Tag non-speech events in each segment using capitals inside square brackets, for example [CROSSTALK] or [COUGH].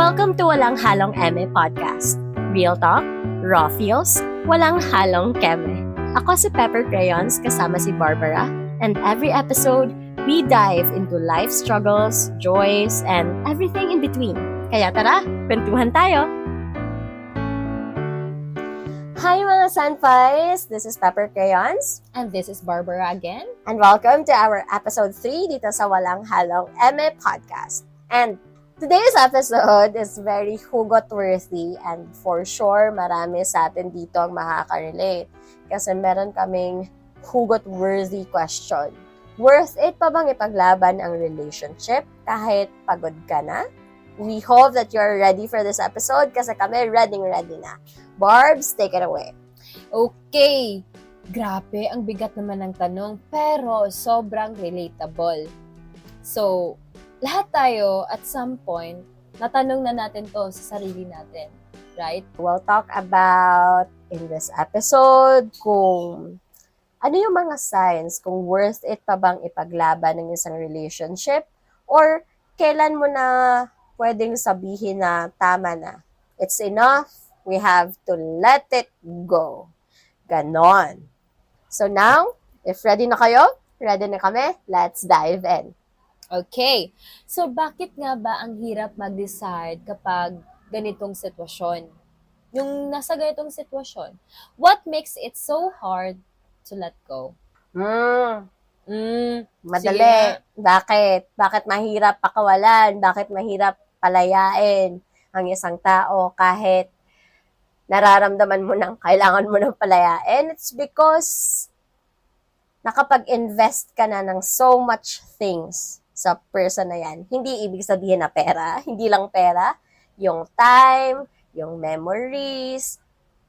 Welcome to Walang Halong Eme Podcast. Real talk, raw feels, walang halong keme. Ako si Pepper Crayons kasama si Barbara and every episode, we dive into life struggles, joys, and everything in between. Kaya tara, kwentuhan tayo! Hi mga Sunfies! This is Pepper Crayons And this is Barbara again. and welcome to our episode 3 dito sa Walang Halong Eme Podcast. And today's episode is very hugot-worthy and for sure marami sa atin dito ang makaka-relate kasi meron kaming hugot-worthy question. Worth it pa bang ipaglaban ang relationship kahit pagod ka na? We hope that you're ready for this episode kasi kami ready-ready na. Barbs, take it away. Okay. Grabe, ang bigat naman ng tanong, pero sobrang relatable. So, lahat tayo at some point, natanong na natin to sa sarili natin. Right? We'll talk about in this episode kung ano yung mga signs kung worth it pa bang ipaglaban ng isang relationship or kailan mo na pwedeng sabihin na tama na. It's enough. We have to let it go. Ganon. So now, if ready na kayo, ready na kami, let's dive in. Okay. So, bakit nga ba ang hirap mag-decide kapag ganitong sitwasyon? Yung nasa ganitong sitwasyon, what makes it so hard to let go? Hmm, Mm, Madali. Sige Bakit? Bakit mahirap pakawalan? Bakit mahirap palayain ang isang tao kahit nararamdaman mo nang kailangan mo ng palayain? It's because nakapag-invest ka na ng so much things sa person na yan. Hindi ibig sabihin na pera. [LAUGHS] Hindi lang pera. Yung time, yung memories.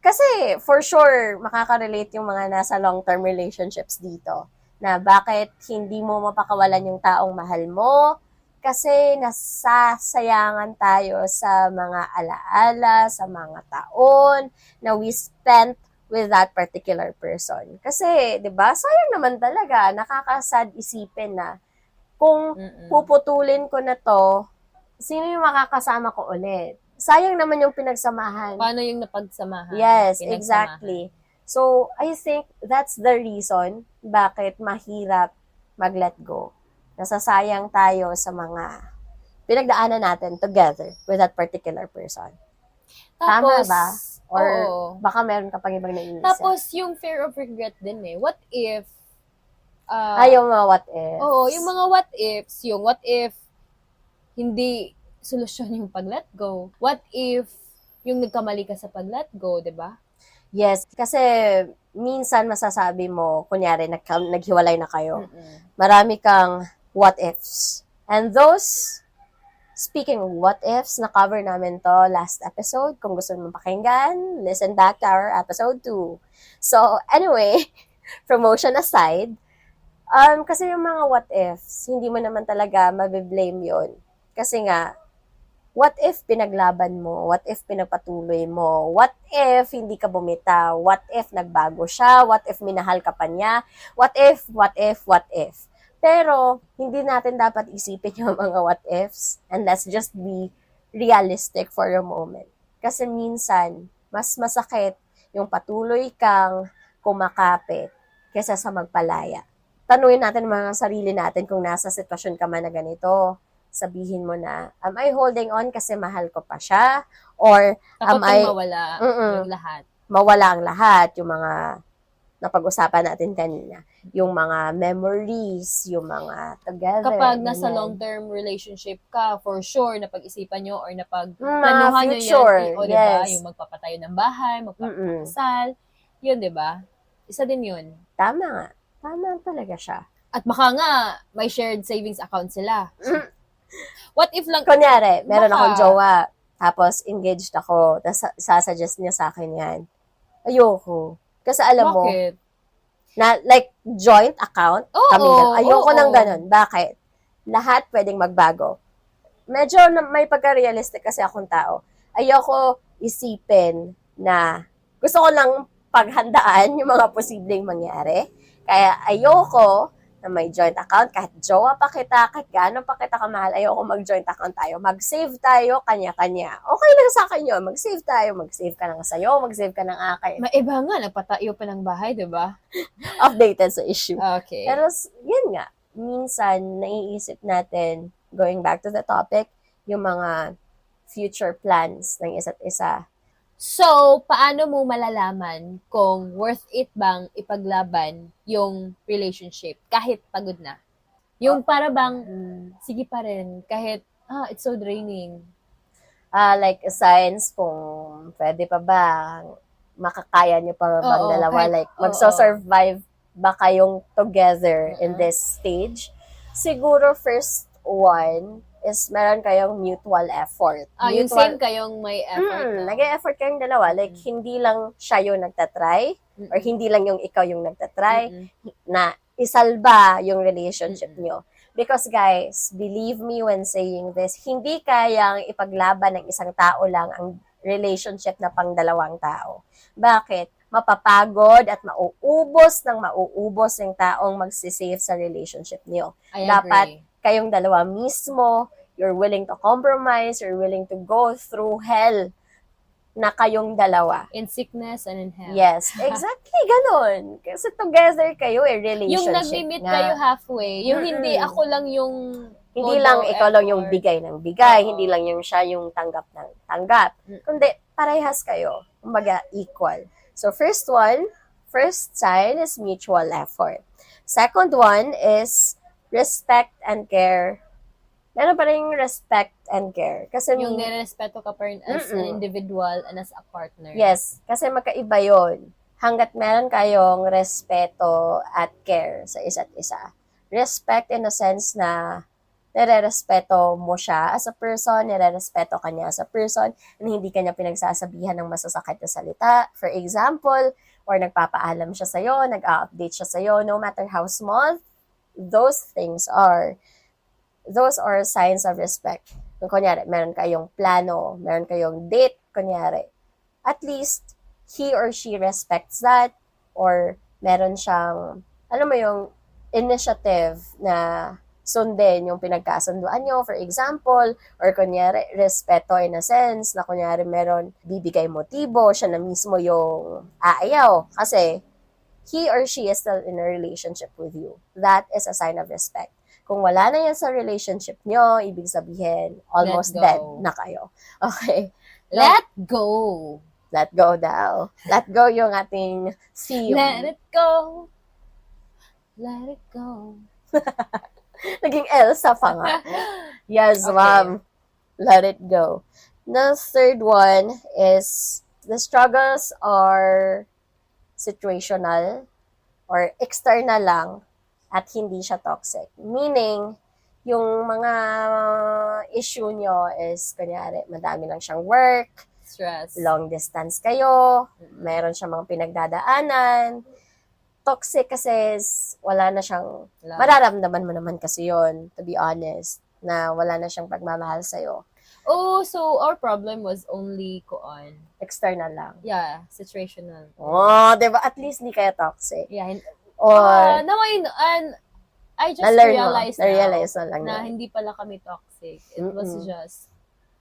Kasi, for sure, makaka-relate yung mga nasa long-term relationships dito na bakit hindi mo mapakawalan yung taong mahal mo kasi nasasayangan tayo sa mga alaala, sa mga taon na we spent with that particular person. Kasi, 'di ba? Sayang naman talaga, nakakasad isipin na kung mm-mm. puputulin ko na 'to, sino yung makakasama ko ulit? Sayang naman yung pinagsamahan. Paano yung napagsamahan? Yes, Pinagsamahan? exactly. So, I think that's the reason bakit mahirap mag-let go. Nasasayang tayo sa mga pinagdaanan natin together with that particular person. Tama Tapos, ba? Or oo. baka meron ka pang ibang naiisip. Tapos, yung fear of regret din eh. What if, uh, Ay, yung mga what if. oo, yung mga what ifs, yung what if hindi solusyon yung pag-let go? What if yung nagkamali ka sa pag-let go, di ba? Yes, kasi minsan masasabi mo, kunyari, nag- naghiwalay na kayo. Mm-mm. marami kang what ifs. And those, speaking of what ifs, na-cover namin to last episode. Kung gusto mo pakinggan, listen back to our episode 2. So, anyway, [LAUGHS] promotion aside, um, kasi yung mga what ifs, hindi mo naman talaga mabiblame yon Kasi nga, what if pinaglaban mo? What if pinagpatuloy mo? What if hindi ka bumitaw? What if nagbago siya? What if minahal ka pa niya? What if, what if, what if? Pero, hindi natin dapat isipin [LAUGHS] yung mga what ifs and let's just be realistic for a moment. Kasi minsan, mas masakit yung patuloy kang kumakapit kaysa sa magpalaya. Tanungin natin mga sarili natin kung nasa sitwasyon ka man na ganito. Sabihin mo na, am I holding on kasi mahal ko pa siya? Or Takot Am I- mawala Mm-mm. yung lahat. mawala ang lahat, yung mga napag-usapan natin kanina. Yung mga memories, yung mga together. Kapag nasa ganyan. long-term relationship ka, for sure, napag-isipan nyo or napag Mga planuhan nyo yan. O, diba? yes. Yung magpapatayo ng bahay, magpapakasal. Yun, di ba? Isa din yun. Tama nga. Tama talaga siya. At baka nga, may shared savings account sila. [LAUGHS] What if lang, Kunyari, meron Baka- akong jowa, tapos engaged ako, tapos sasuggest niya sa akin yan. Ayoko. Kasi alam mo, bakit? na like joint account, Oo, kami na. Ayoko oo. ng ganun. Bakit? Lahat pwedeng magbago. Medyo na, may pagka-realistic kasi akong tao. Ayoko isipin na gusto ko lang paghandaan yung mga posibleng mangyari. Kaya ayoko na may joint account, kahit jowa pa kita, kahit gaano pa kita kamahal, ayoko mag-joint account tayo. Mag-save tayo, kanya-kanya. Okay lang sa akin yun. Mag-save tayo. Mag-save ka ng sa'yo, mag-save ka ng akin. Maiba nga, nagpatayo pa ng bahay, di ba? [LAUGHS] Updated sa issue. Okay. Pero, yun nga, minsan, naiisip natin, going back to the topic, yung mga future plans ng isa't isa. So, paano mo malalaman kung worth it bang ipaglaban yung relationship kahit pagod na? Yung para bang, sige pa rin, kahit, ah, it's so draining. Ah, like, signs kung pwede pa ba, makakaya niyo pa bang Oo, dalawa? kahit- like, oo. magso-survive ba kayong together in this stage? Siguro, first one is meron kayong mutual effort. Ah, yung mutual, same kayong may effort. Mm, no? nag-effort kayong dalawa. Like, Mm. hindi lang siya yung nagtatry, Mm. or hindi lang yung ikaw yung nagtatry, Mm-mm. na isalba yung relationship Mm-mm. nyo. Because guys, believe me when saying this, hindi kayang ipaglaban ng isang tao lang ang relationship na pang dalawang tao. Bakit? Mapapagod at mauubos ng mauubos ng taong magsisave sa relationship niyo. I dapat- agree. Kayong dalawa mismo, you're willing to compromise, you're willing to go through hell na kayong dalawa. In sickness and in health. Yes, [LAUGHS] exactly, ganun. Kasi together kayo eh, relationship Yung nag-meet kayo halfway. Yung Mm-mm. hindi ako lang yung Hindi lang ikaw lang yung effort. bigay ng bigay, Oo. hindi lang yung siya yung tanggap ng tanggap. Mm. Kundi parehas kayo, kumbaga equal. So first one, first sign is mutual effort. Second one is respect and care. Meron pa rin respect and care. Kasi Yung nirespeto ka pa rin as an Mm-mm. individual and as a partner. Yes, kasi magkaiba yon. Hanggat meron kayong respeto at care sa isa't isa. Respect in the sense na nire-respeto mo siya as a person, nire-respeto ka niya as a person, and hindi ka niya pinagsasabihan ng masasakit na salita. For example, or nagpapaalam siya sa'yo, nag-update siya sa'yo, no matter how small, those things are, those are signs of respect. Kung kunyari, meron kayong plano, meron kayong date, kunyari, at least he or she respects that or meron siyang, alam mo yung initiative na sundin yung pinagkasunduan nyo, for example, or kunyari, respeto in a sense, na kunyari meron bibigay motibo, siya na mismo yung aayaw. Kasi, he or she is still in a relationship with you. That is a sign of respect. Kung wala na yan sa relationship nyo, ibig sabihin, almost dead na kayo. [LAUGHS] Okay. Let go. Let go daw. Let go yung ating theme. Let it go. Let it go. [LAUGHS] Naging Elsa pa nga. [LAUGHS] Yes, Okay. ma'am. Let it go. The third one is the struggles are situational or external lang at hindi siya toxic. Meaning, yung mga issue nyo is, kunyari, madami lang siyang work, Stress. long distance kayo, meron siyang mga pinagdadaanan, toxic kasi is wala na siyang, Love. mararamdaman mo naman kasi yon to be honest, na wala na siyang pagmamahal sa'yo. Oh, so our problem was only koon. External lang. Yeah, situational. Oh, di ba? At least hindi kayo toxic. Yeah. hin- Or, Uh, now I know, and I just na-learn mo, realized na-realize now na lang na yun. hindi pala kami toxic. It was Mm-mm. just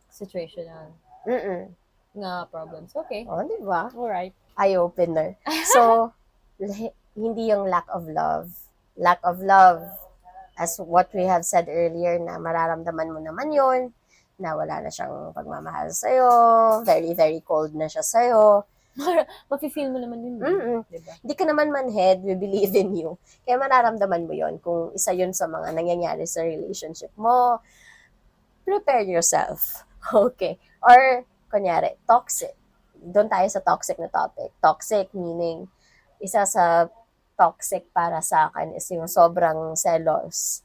situational Mm-mm. nga problems. Okay. Oh, di ba? Alright. Eye-opener. [LAUGHS] So, hindi yung lack of love. Lack of love, as what we have said earlier, na mararamdaman mo naman yon na wala na siyang pagmamahal sa'yo, very, very cold na siya sa'yo. [LAUGHS] Mafe-feel mo naman yun. Mm-mm. Diba? Hindi ka naman manhead, we believe in you. Kaya mararamdaman mo yon kung isa yun sa mga nangyayari sa relationship mo. Prepare yourself. [LAUGHS] Okay. Or, kunyari, toxic. Doon tayo sa toxic na topic. Toxic meaning, isa sa toxic para sa akin is yung sobrang selos.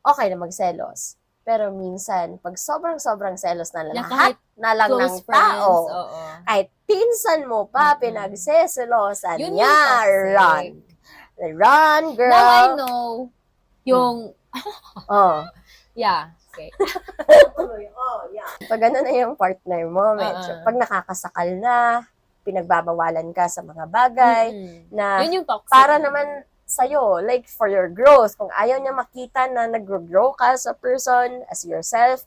Okay na magselos. Pero minsan, pag sobrang-sobrang selos na lahat na lang ng friends. tao, Oo. kahit pinsan mo pa, Mm-mm. pinagseselosan Yun niya, run. Run, girl. Now I know yung, [LAUGHS] Oh. yeah. Okay. oh, yeah. Pag ano na yung partner mo, medyo, Ah. pag nakakasakal na, pinagbabawalan ka sa mga bagay, Mm-mm. na Yun yung toxic. para naman sa'yo, like for your growth. Kung ayaw niya makita na nag-grow ka as a person, as yourself,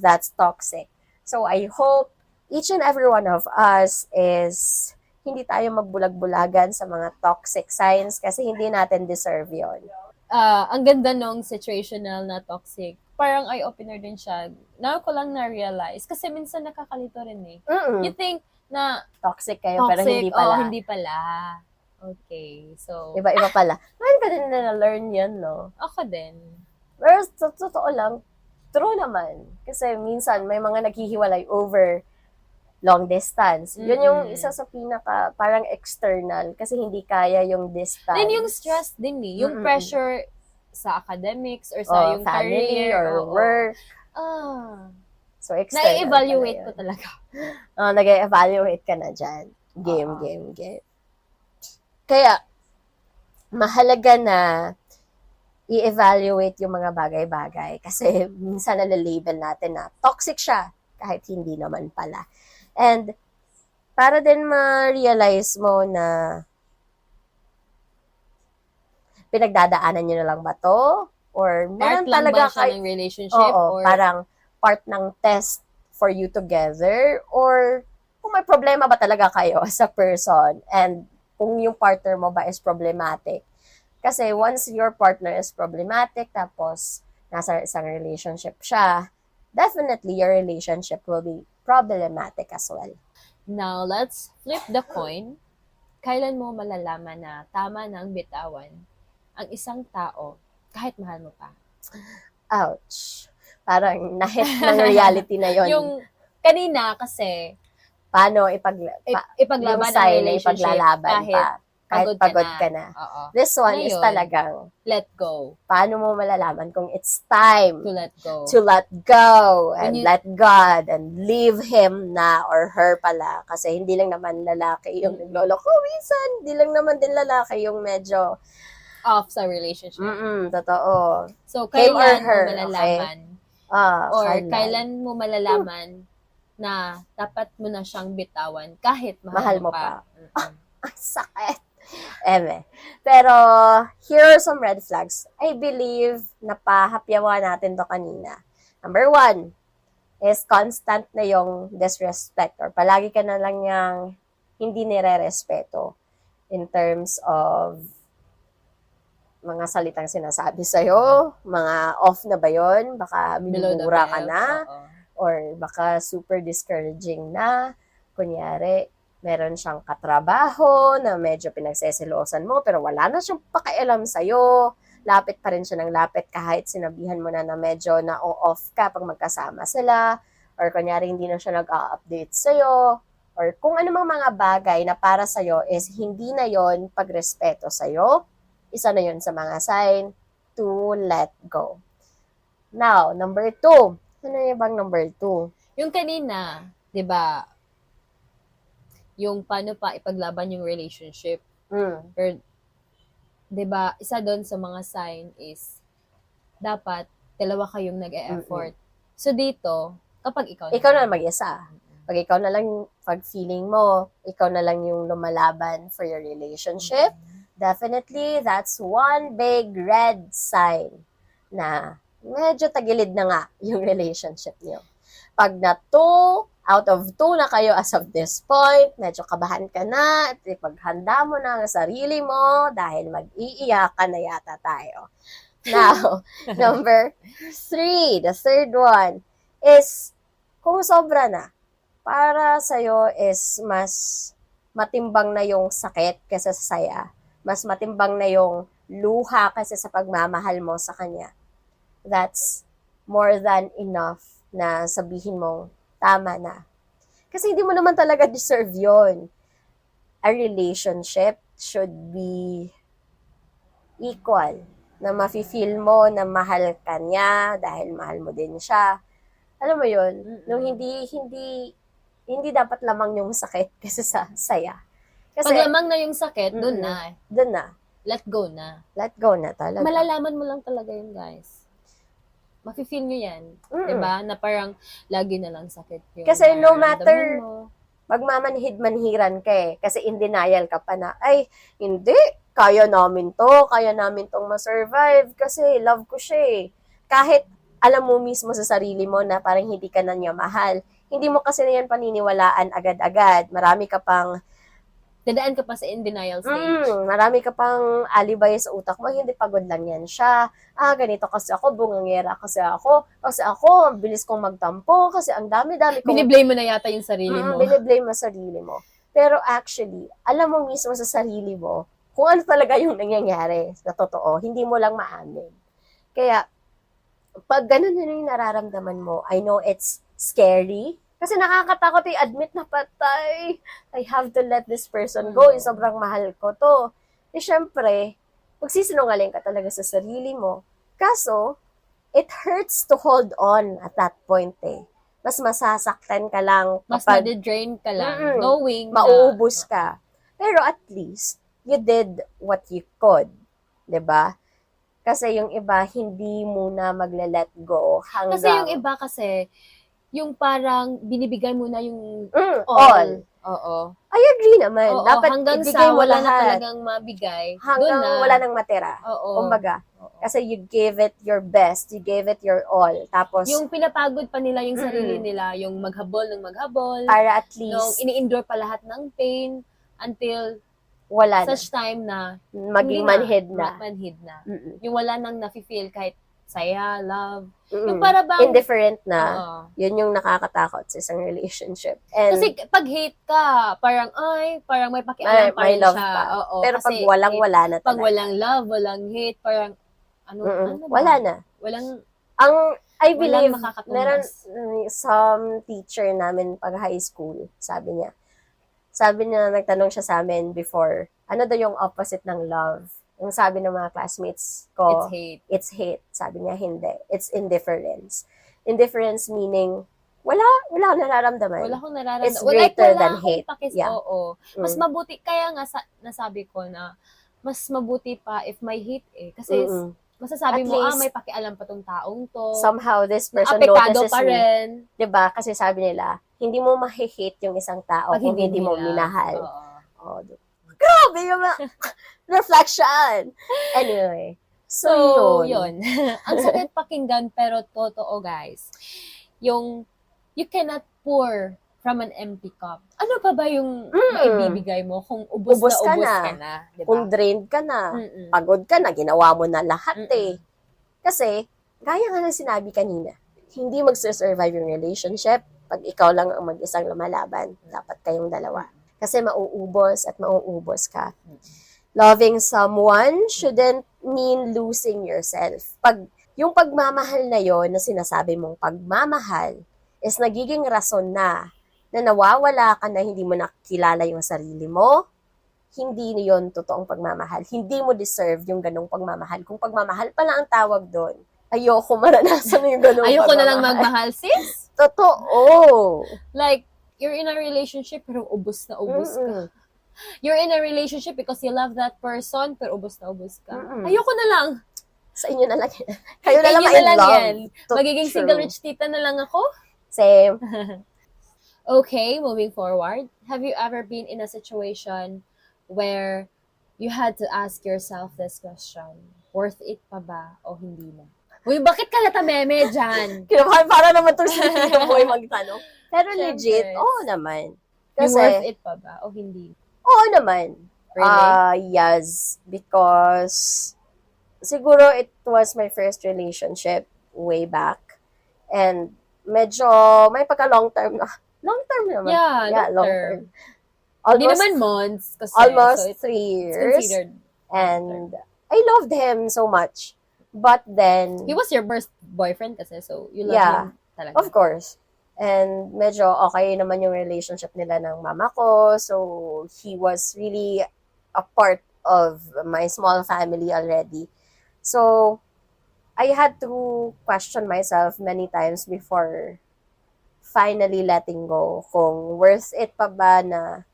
that's toxic. So I hope each and every one of us is hindi tayo magbulag-bulagan sa mga toxic signs kasi hindi natin deserve yon. Ah, ang ganda nung situational na toxic. Parang eye-opener din siya. Now ko lang na-realize. Kasi minsan nakakalito rin eh. Mm-mm. You think na Toxic kayo, toxic, pero hindi pala. oh, hindi pala. Okay, so, Iba-iba pala. Ngayon ka din na learn yan, no? ako din. Pero sa totoo lang, true naman. Kasi minsan may mga naghihiwalay over long distance. Yun yung isa sa pinaka parang external kasi hindi kaya yung distance. Then yung stress din eh. Yung Mm-mm. pressure sa academics or sa or yung family career. or oo. work. Ah. So, external. Na-evaluate ko talaga. [LAUGHS] Oh, nag-evaluate ka na dyan. Game, Oo. game, game. Kaya, mahalaga na i-evaluate yung mga bagay-bagay kasi minsan nalalabel natin na toxic siya kahit hindi naman pala. And para din ma-realize mo na pinagdadaanan nyo na lang ba to? Or Part meron lang talaga ba kayo, ng relationship? Oo, or, parang part ng test for you together or kung may problema ba talaga kayo [LAUGHS] as a person and kung yung partner mo ba is problematic. Kasi once your partner is problematic tapos nasa isang relationship siya, definitely your relationship will be problematic as well. Now, let's flip the coin. Kailan mo malalaman na tama na ang bitawan ang isang tao kahit mahal mo pa? Ouch. Parang [LAUGHS] nahit ng [LAUGHS] reality na yon. Yung kanina kasi, Paano ipag, ip- pa, ipaglaban yung sign na ipaglalaban kahit pa. Kahit pagod, pagod ka, ka na. na. Oo. This one is Ngayon, talagang Let go. paano mo malalaman kung it's time To let go. to let go and you- let God and leave him na or her pala. Kasi hindi lang naman lalaki yung nagloloko minsan. Hindi lang naman din lalaki yung medyo, Off sa relationship. mm totoo. So, Him or kailan mo malalaman? Ah, Or kailan? kailan mo malalaman na dapat mo na siyang bitawan kahit mahal, Mahal mo pa. [LAUGHS] Ang sakit. Eme. Pero, here are some red flags. I believe na pahapyawan natin to kanina. Number one is constant na yung disrespect or palagi ka na lang niyang hindi nire-respeto in terms of mga salitang sinasabi sa'yo, mga off na ba yun? Baka minumura ka na oo. Or baka super discouraging na. Kunyari, meron siyang katrabaho na medyo pinagseselosan mo pero wala na siyang pakialam sa'yo. Lapit pa rin siya ng lapit kahit sinabihan mo na na medyo na off ka pag magkasama sila. Or kunyari, hindi na siya nag-update sa'yo. Or kung ano mang mga bagay na para sa'yo is hindi na yon pagrespeto sa'yo. Isa na yon sa mga sign to let go. Now, number two. Ano yung bang number two? Yung kanina, 'di ba? Yung paano pa ipaglaban yung relationship. Mm. Or 'di ba, isa doon sa mga sign is dapat dalawa kayong nag-e-effort. So dito, kapag ikaw Ikaw na mag-isa. Pag ikaw na lang, pag feeling mo, ikaw na lang yung lumalaban for your relationship, definitely, that's one big red sign na medyo tagilid na nga [LAUGHS] yung relationship niyo. Pag na two, out of two na kayo as of this point, medyo kabahan ka na, at ipaghanda mo na ang sarili mo dahil mag-iiyakan na yata tayo. Now, [LAUGHS] number three, the third one, is kung sobra na, para sa'yo is mas matimbang na yung sakit kaysa sa saya. Mas matimbang na yung luha kaysa sa pagmamahal mo sa kanya. That's more than enough na sabihin mo, tama na. Kasi hindi mo naman talaga deserve yon. A relationship should be equal. Na mafe-feel mo na mahal ka niya dahil mahal mo din siya. Alam mo? Mm-mm. Nung hindi, hindi, hindi dapat lamang yung sakit [LAUGHS] kasi sa saya. Kasi, Pag lamang na yung sakit, doon Mm-mm. na. dun na. Let go na. Let go na talaga. Malalaman mo lang talaga yun, guys. Mafe-feel nyo yan. Mm-mm. 'di ba? Na parang lagi na lang sakit yung Kasi no matter-. Magmamanhid-manhiran ka eh. Kasi in denial ka pa na, ay, hindi. kaya namin to, kaya namin tong ma-survive kasi love ko siya eh. Kahit alam mo mismo sa sarili mo na parang hindi ka na niya mahal, hindi mo kasi na yan paniniwalaan agad-agad. Marami ka pang Dadaan ka pa sa in denial stage. Mm, marami ka pang alibay sa utak mo, hindi pagod lang yan siya. Ah, ganito kasi ako, bungangera kasi ako, kasi ako, bilis kong magtampo, kasi ang dami-dami kong... Biniblame mo na yata yung sarili Mm, mo. biniblame mo sarili mo. Pero actually, alam mo mismo sa sarili mo kung ano talaga yung nangyayari na totoo, hindi mo lang maamin. Kaya, pag ganun na yung nararamdaman mo, I know it's scary, kasi nakakatakot i-admit na patay. I have to let this person go. Mm. Eh, sobrang mahal ko to. Eh, syempre, magsisinungaling ka talaga sa sarili mo. Kaso, it hurts to hold on at that point eh. Mas masasaktan ka lang Mas kapag madidrain ka lang, Mm-mm. knowing na- mauubos ka. Pero at least, you did what you could. ba? Kasi yung iba, hindi muna magle-let go hanggang... Kasi yung iba kasi, yung parang binibigay mo na yung Mm, all. all. Oo. I agree naman. Oo, Dapat hanggang ibigay sa mo wala na lahat. talagang mabigay. hanggang na. wala nang matira. Oo. Kumbaga. Oo. Kasi you gave it your best. You gave it your all. Tapos, Yung pinapagod pa nila yung sarili Mm-mm. nila, yung maghabol ng maghabol, para at yung least, ini-endure pa lahat ng pain until wala na. such time na Maging manhid na. ma- manhid na. Mm-mm. Yung wala nang nafe-feel kahit saya, love. Mm-mm. Yung para bang Indifferent na. Oo. Yun yung nakakatakot sa isang relationship. And, Kasi pag hate ka, parang ay, parang may may, pakialam pa may rin love siya. pa. Oo, Pero kasi pag walang, wala na pag talaga. walang love, walang hate, parang ano, Mm-mm. ano ba? Wala na. Walang Ang, I believe, meron mm, some teacher namin pag high school, sabi niya. Sabi niya, nagtanong siya sa amin before, ano daw yung opposite ng love? Yung sabi ng mga classmates ko, it's hate. it's hate. Sabi niya, hindi. It's indifference. Indifference meaning, wala, wala akong nararamdaman. Wala akong nararamdaman. It's wala, greater wala than hate. Pakis, Yeah. Oo. Mm. Mas mabuti, kaya nga sa, nasabi ko na, mas mabuti pa if may hate eh. Kasi Mm-mm. masasabi At mo, ah, least, may pakialam pa tong taong to. Somehow, this person notices pa me. rin. 'Di ba? Kasi sabi nila, hindi mo ma-hate yung isang tao Pag kung hindi, mo nila. minahal. Oo. Oh, di- Grabe yung mga- [LAUGHS] reflection! Anyway. So, So, yun. yun. [LAUGHS] Ang sakit pakinggan, pero totoo, guys. Yung, you cannot pour from an empty cup. Ano pa ba yung Mm. maibibigay mo kung ubos, Ubos na ka ubos na. ka na? Diba? Kung drained ka na, Mm-mm. pagod ka na, ginawa mo na lahat Mm-mm. eh. Kasi, gaya nga ng sinabi kanina, hindi magsusurvive yung relationship pag ikaw lang ang mag-isang lumalaban. Dapat kayong dalawa. Kasi mauubos at mauubos ka. Loving someone shouldn't mean losing yourself. Pag yung pagmamahal na yon na sinasabi mong pagmamahal is nagiging rason na na nawawala ka na hindi mo nakilala yung sarili mo, hindi yon totoong pagmamahal. Hindi mo deserve yung ganong pagmamahal. Kung pagmamahal pala ang tawag doon, ayoko [LAUGHS] maranasan yung ganong Ayoko na lang pagmamahal. magmahal, sis. Totoo. Like, you're in a relationship, pero ubos na ubos ka. Mm-mm. You're in a relationship because you love that person, pero ubos na ubos ka. Mm-mm. Ayoko na lang. Sa inyo na lang. [LAUGHS] Kayo na lang Inyo ma-in love. yan. To- Magiging true. single rich tita na lang ako. Same. [LAUGHS] Okay, moving forward. Have you ever been in a situation where you had to ask yourself this question? Worth it pa ba o hindi na? Uy, bakit ka natameme dyan? [LAUGHS] Kinabahan para naman si Tito Boy magtanong. Pero Siyempre. legit, oo naman. Yung worth Kasi, it pa ba o hindi? oo naman. Really? Ah, yes. Because, siguro it was my first relationship way back. And, medyo, may pagka long term na. Long term naman. yeah, long term. Hindi Almost, naman months kasi. almost so three years. And, I loved him so much. But then, He was your first boyfriend kasi, so you love Yeah. him talaga. Of course. And medyo okay naman yung relationship nila ng mama ko. So, he was really a part of my small family already. So, I had to question myself many times before finally letting go kung worth it pa ba na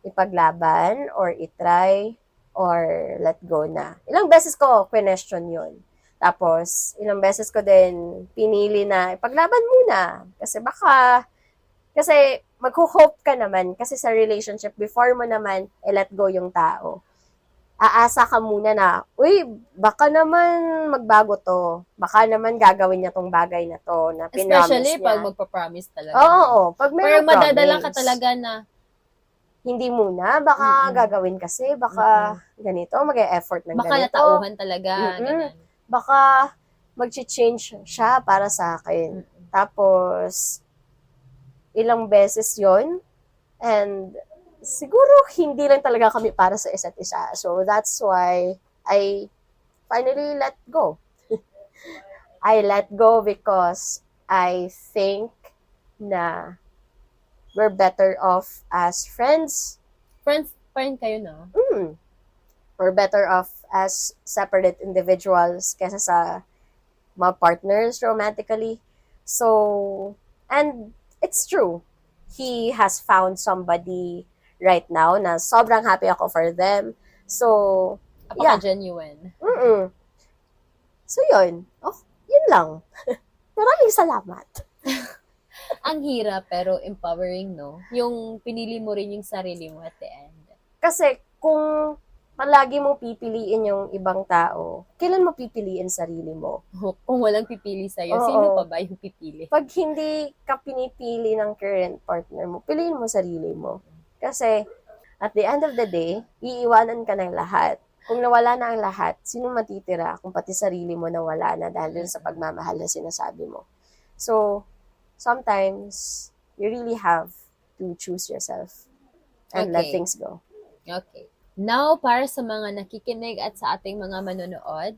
ipaglaban or itry or let go na. Ilang beses ko question yun. Tapos, ilang beses ko din pinili na ipaglaban muna. Kasi baka, kasi magho-hope ka naman. Kasi sa relationship, before mo naman, eh, let go yung tao. aasa ka muna na, uy, baka naman magbago to. Baka naman gagawin niya tong bagay na to na pinromise Especially niya. pag magpa-promise talaga. Oo, oo. Pag Pero may madadala ka talaga na, Hindi muna. Baka Mm-mm. gagawin kasi. Baka ganito. mag-e-effort ng baka ganito. natauhan talaga. Mm-mm. Ganun. Baka mag-change siya para sa akin. Tapos, ilang beses yon And siguro hindi lang talaga kami para sa isa't isa. So that's why I finally let go. [LAUGHS] I let go because I think na we're better off as friends. Friends pa rin kayo, no? Mm. We're better off as separate individuals kesa sa mga partners romantically. So, and it's true. He has found somebody right now na sobrang happy ako for them. So, Yeah. Apaka-genuine. mm So, yun. Oh, yun lang. [LAUGHS] Maraming salamat. [LAUGHS] Ang hirap pero empowering, no? Yung pinili mo rin yung sarili mo at the end. Kasi kung palagi mong pipiliin yung ibang tao, kailan mo pipiliin sarili mo? [LAUGHS] Kung walang pipili sa'yo, Oo. sino pa ba yung pipili? Pag hindi ka pinipili ng current partner mo, piliin mo sarili mo. Kasi at the end of the day, iiwanan ka ng lahat. Kung nawala na ang lahat, sino matitira kung pati sarili mo nawala na dahil sa pagmamahal na sinasabi mo? So, sometimes, you really have to choose yourself and let Okay. things go. Okay. Now, para sa mga nakikinig at sa ating mga manonood,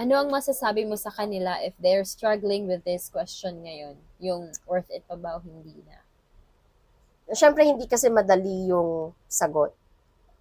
ano ang masasabi mo sa kanila if they're struggling with this question ngayon? Yung worth it pa ba o hindi na? Siyempre, hindi kasi madali yung sagot.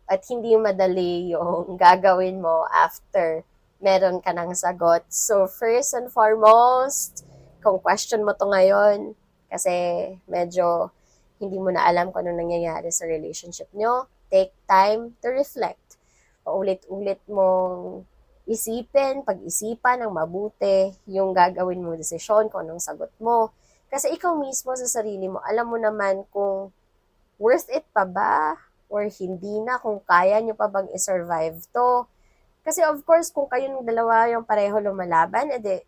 At hindi madali yung [LAUGHS] gagawin mo after meron ka ng sagot. So, first and foremost, kung question mo to ngayon, kasi medyo hindi mo na alam kung ano nangyayari sa relationship nyo, take time to reflect. Paulit-ulit mong isipin, pag-isipan ng mabuti yung gagawin mong desisyon, kung anong sagot mo. Kasi ikaw mismo sa sarili mo, alam mo naman kung worth it pa ba or hindi na, kung kaya nyo pa bang i-survive to. Kasi of course, kung kayong dalawa yung pareho lumalaban, edi,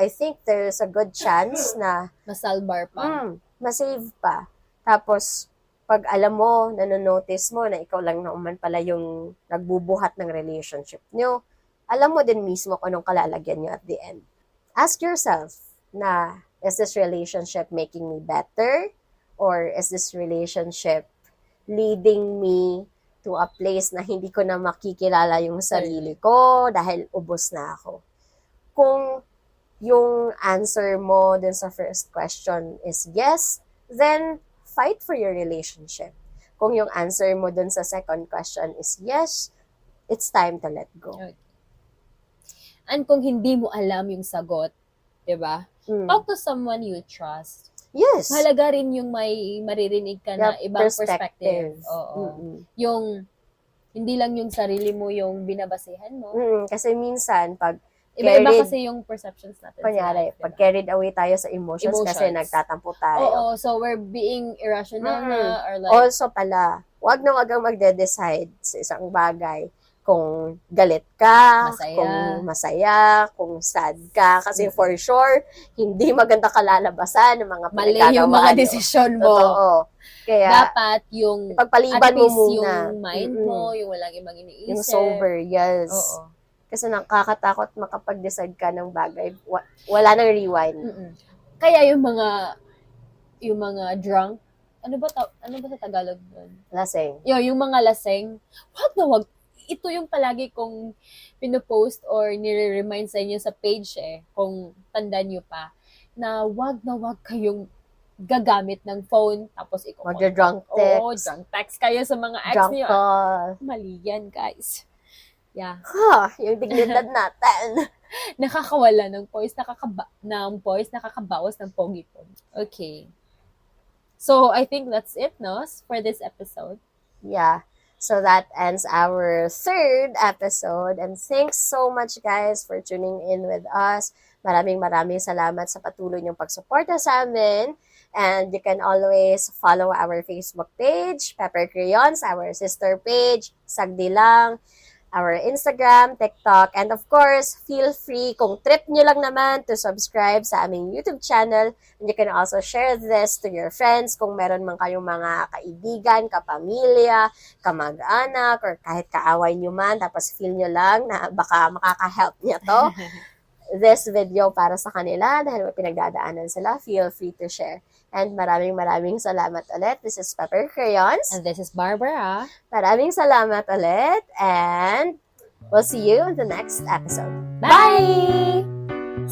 I think there's a good chance na Masalbar pa. mm, masave pa. Tapos, pag alam mo, nanonotice mo na ikaw lang naman pala yung nagbubuhat ng relationship nyo, alam mo din mismo kung anong kalalagyan nyo at the end. Ask yourself na, is this relationship making me better? Or is this relationship leading me to a place na hindi ko na makikilala yung sarili ko dahil ubos na ako? Kung yung answer mo dun sa first question is yes, then fight for your relationship. Kung yung answer mo dun sa second question is yes, it's time to let go. And kung hindi mo alam yung sagot, 'di ba? Mm. Talk to someone you trust. Yes. Mahalaga rin yung may maririnig ka na ibang perspective. Oo. Mm-mm. Yung hindi lang yung sarili mo yung binabasehan mo. Mm-mm. Kasi minsan, pag, Iba-iba Carried. kasi yung perceptions natin. kunyari, life, pag diba? carried away tayo sa emotions, kasi Emotions. nagtatampo tayo. Oo, so we're being irrational Mm. na or like, Also pala, wag na wag kang magde-decide sa isang bagay kung galit ka, Masaya. kung masaya, kung sad ka. Kasi Mm. for sure, hindi maganda kalalabasan ng mga mali yung mga desisyon mo. Totoo. Kaya, Dapat yung pagpaliban mo muna. yung mind Mm-mm. mo, yung walang ibang iniisip. Yung sober, yes. Oo. Kasi nakakatakot makapag-decide ka ng bagay. Wa- wala nang rewind. Mm-mm. Kaya yung mga yung mga drunk, ano ba ta- ano ba sa Tagalog doon? Lasing. Yo, yung mga laseng, wag na wag. Ito yung palagi kong pinopost or nire-remind sa inyo sa page eh, kung tandaan nyo pa, na wag na wag kayong gagamit ng phone tapos ikaw Magda-drunk Oo, text. drunk text kayo sa mga ex Drunk niyo. call. Mali yan, guys. Yeah. Ha, yung dignidad [LAUGHS] natin. nakakawala ng poise, nakakaba ng poise, nakakabawas ng pogi po. Okay. So, I think that's it, no? For this episode. Yeah. So that ends our third episode. And thanks so much, guys, for tuning in with us. Maraming maraming salamat sa patuloy niyong pagsuporta sa amin. And you can always follow our Facebook page, Pepper Crayons, our sister page, Sagdi Lang. Our Instagram, TikTok, and of course, feel free kung trip nyo lang naman to subscribe sa aming YouTube channel. And you can also share this to your friends kung meron man kayong mga kaibigan, kapamilya, kamag-anak, or kahit kaaway nyo man, tapos feel nyo lang na baka makaka-help niya to. [LAUGHS] this video para sa kanila dahil may pinagdadaanan sila, feel free to share. And maraming maraming salamat ulit. This is Pepper Crayons. And this is Barbara. Maraming salamat ulit and we'll see you in the next episode. Bye!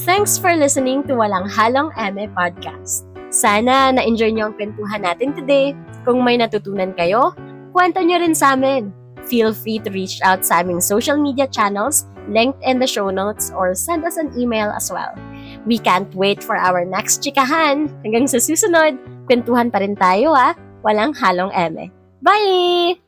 Thanks for listening to Walang Halong Eme Podcast. Sana na-enjoy niyo ang kwentuhan natin today. Kung may natutunan kayo, kwento niyo rin sa amin. Feel free to reach out sa aming social media channels linked in the show notes or send us an email as well. We can't wait for our next chikahan. Hanggang sa susunod, kwentuhan pa rin tayo ah. Walang halong eme. Bye!